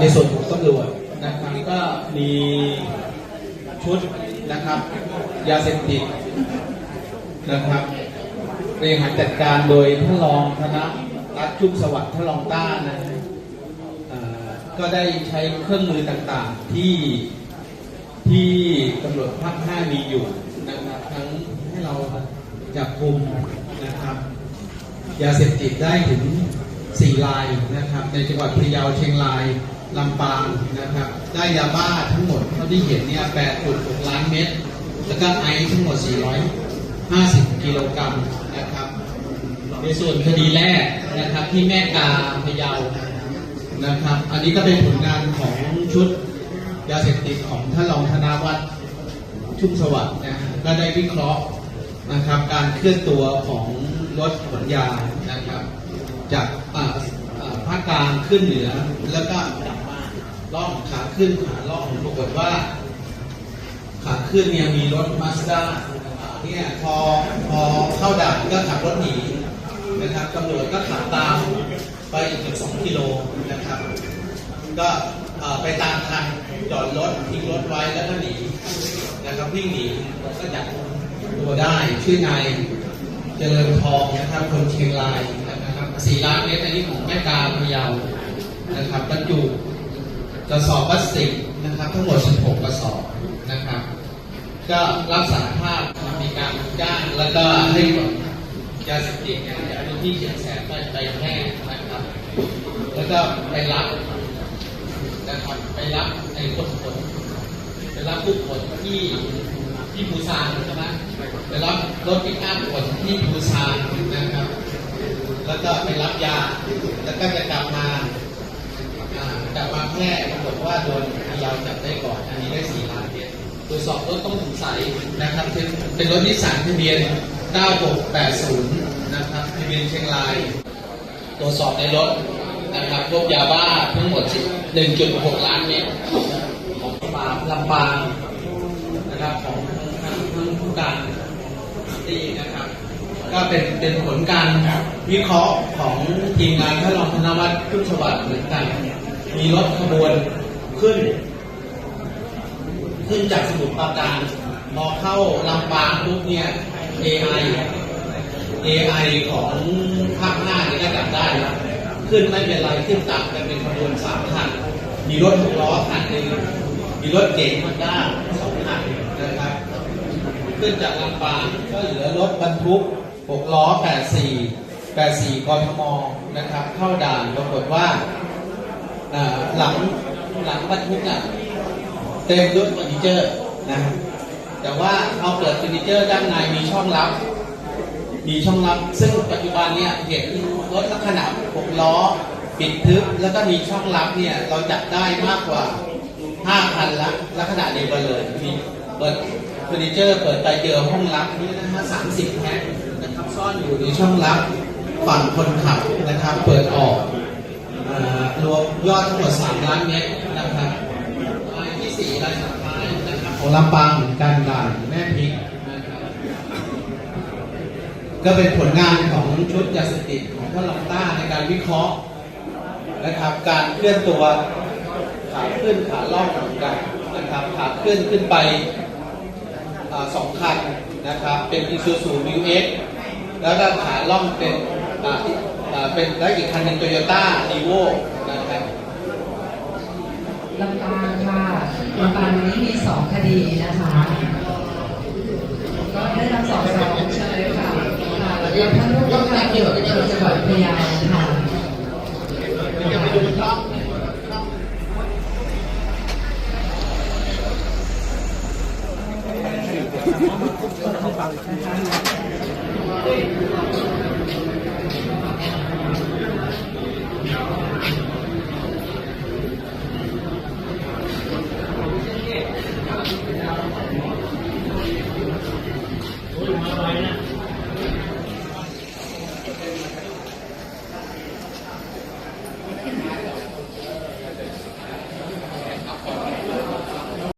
ในส่วนของตำรวจนะครับก็มีชุดนะครับยาเสพติดนะครับบริหารจัดการโดยท่านรองธนรัตชุ่มสวัสดิ์ท่านรองต้านะฮะก็ได้ใช้เครื่องมือต่างๆที่ที่ตำรวจภาคห้ามีอยู่นะครับทั้งให้เราจับกลุ่มนะครับยาเสพติดได้ถึง 4ลายนะครับ ในจังหวัดพะเยาเชียงรายลำปางนะครับ ได้ยาบ้าทั้งหมดเท่าที่เห็นเนี่ย8.6ล้านเม็ดแล้วก็ไอซ์ทั้งหมด 450 กิโลกรัมนะครับ ในส่วนคดีแรกนะครับที่แม่กาพะเยานะครับ อันนี้ก็เป็นผลงานของชุดยาเสพติดของท่านรองธนาวัฒน์ชุ่มสวัสดิ์นะฮะก็ได้วิเคราะห์นะครับ การเคลื่อนตัวของรถขนยานะครับ จากอ่าอ่าภาคกลางขึ้นเหนือแล้วก็กลับมาล่องขาขึ้นขาล่องปรากฏว่าขาขึ้นเนี่ยมีรถมาสด้าเนี่ยพอพอเข้าด่านก็ขับรถหนีนะครับตำรวจก็ขับตามไปอีกสองกิโลนะครับ ก็ไปตามทันจอดรถทิ้งรถไว้แล้วก็หนีนะครับวิ่งหนีก็จับตัวได้ชื่อนายเจริญทองนะครับคนเชียงราย สี่ล้านเมตรอันนี้ของแม่กาพะเยานะครับบรรจุกระสอบพลาสติกนะครับ ทั้งหมด 16 กระสอบนะครับ ก็รับสารภาพมีการจ้างแล้วก็ให้ขนยาเสพติดเดียาพื้นที่เชียงแสนไปไปแพร่นะครับ แล้วก็ไปรับนะครับไปรับไอ้คนขนไปรับผู้ขนที่ที่ปูซานใช่ไหมไปรับรถปิกอัพขนที่ปูซานนะครับ แล้วก็ไปรับยา แล้วก็จะกลับมากลับมาแพร่ปรากฏว่าโดนพยาวจับได้ก่อน อันนี้ได้สี่ล้านเมตรตรวจสอบรถต้องสงสัยนะครับเป็นเป็นรถนิสสันทะเบียน 9680 นะครับทะเบียนเชียงราย ตรวจสอบในรถนะครับพบยาบ้าทั้งหมด 1.6 ล้านเมตรของปาลำปางนะครับของทางทางผู้การที่นะครับ ก็เป็นเป็นผลการวิเคราะห์ของทีมงานท่านรองธนวัฒน์พุทธสวัสดิ์เหมือนกัน มีรถขบวนขึ้น ขึ้นจากสมุทรปราการพอเข้าลำปางปุ๊บเนี่ย AI AI ของภาคหน้านี่ก็จับได้แล้วขึ้นไม่เป็นไรขึ้นตามกันเป็นขบวนสามคันมีรถหกล้อคันหนึ่งมีรถเก๋งมาด้าสองคันนะครับ ขึ้นจากลำปางก็เหลือรถบรรทุก หกล้อแปดสี่แปดสี่กทมนะครับ เข้าด่านปรากฏว่าหลังหลังบรรทุกอะเต็มด้วยเฟอร์นิเจอร์นะแต่ว่าพอาเปิดเฟอร์นิเจอร์ด้านในมีช่องลับ มีช่องลับ ซึ่งปัจจุบันเนี่ยเห็นรถลักษณะหกล้อ ปิดทึบแล้วก็มีช่องลับเนี่ยเราจับได้มากกว่า5คันละลักษณะเดียวกันเลยมีเปิดเฟอร์นิเจอร์ เปิดไปเจอห้องลับนี่นะฮะสามสิบแพ็ค นะครับซ่อนอยู่ในช่องลับฝั่งคนขับนะครับ เปิดออกรวมยอดทั้งหมด 3 ล้านเมตรนะครับรายที่สี่รายสุดท้ายนะครับของลำปางเหมือนกันด่านแม่พริกนะครับก็เป็นผลงานของชุดยาสติดของท่านลองต้าในการวิเคราะห์นะครับ การเคลื่อนตัวขาขึ้นขาล่องเหมือนกันนะครับขาขึ้นขึ้นไปสองคันนะครับ เป็น Isuzu New X แล้วก็ขาล่องเป็นอ่าอ่าเป็นแล้วอีกคันหนึ่ง Toyota r e v o นะครับลำปางค่ะลำปางนี้มีสองคดีนะคะ ก็ได้รับสองสองเฉลยค่ะค่ะแล้วก็ท่านผู้ว่าการเกี่ยวกับจังหวัดพะเยาค่ะจะไป